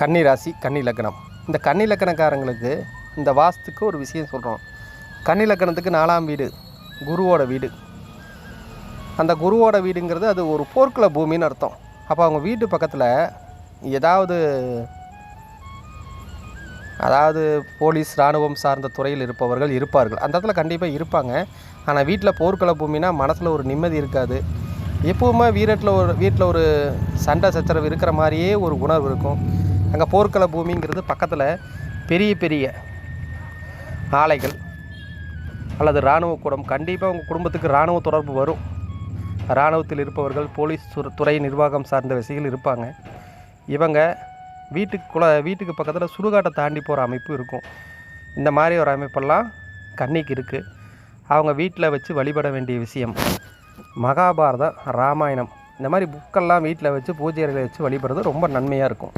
கன்னி ராசி கன்னி லக்னம். இந்த கன்னி லக்கணக்காரங்களுக்கு இந்த வாஸ்துக்கு ஒரு விஷயம் சொல்கிறோம் கன்னி லக்கணத்துக்கு நாலாம் வீடு குருவோட வீடு. அந்த குருவோட வீடுங்கிறது அது ஒரு போர்க்குல பூமின்னு அர்த்தம். அப்போ அவங்க வீட்டு பக்கத்தில் ஏதாவது அதாவது போலீஸ் இராணுவம் சார்ந்த துறையில் இருப்பவர்கள் இருப்பார்கள். அந்த இடத்துல கண்டிப்பாக இருப்பாங்க. ஆனால் வீட்டில் போர்க்கள பூமினா மனசில் ஒரு நிம்மதி இருக்காது. எப்பவுமே வீரட்டில் ஒரு வீட்டில் ஒரு சண்டை சச்சரவு இருக்கிற மாதிரியே ஒரு உணர்வு இருக்கும். அங்கே போர்க்கள பூமிங்கிறது பக்கத்தில் பெரிய பெரிய ஆலைகள் அல்லது இராணுவ கூடம். கண்டிப்பாக உங்கள் குடும்பத்துக்கு இராணுவ தொடர்பு வரும். இராணுவத்தில் இருப்பவர்கள் போலீஸ் துறை நிர்வாகம் சார்ந்த விஷயங்கள் இருப்பாங்க. இவங்க வீட்டுக்குள்ள வீட்டுக்கு பக்கத்தில் சுடுகாட்டை தாண்டி போகிற அமைப்பு இருக்கும். இந்த மாதிரி ஒரு அமைப்பெல்லாம் கன்னிக்கு இருக்குது அவங்க வீட்டில் வச்சு வழிபட வேண்டிய விஷயம். மகாபாரதம் ராமாயணம். இந்த மாதிரி புக்கெல்லாம் வீட்டில் வச்சு பூஜை அறையில் வச்சு வழிபடுறது ரொம்ப நன்மையாக இருக்கும்.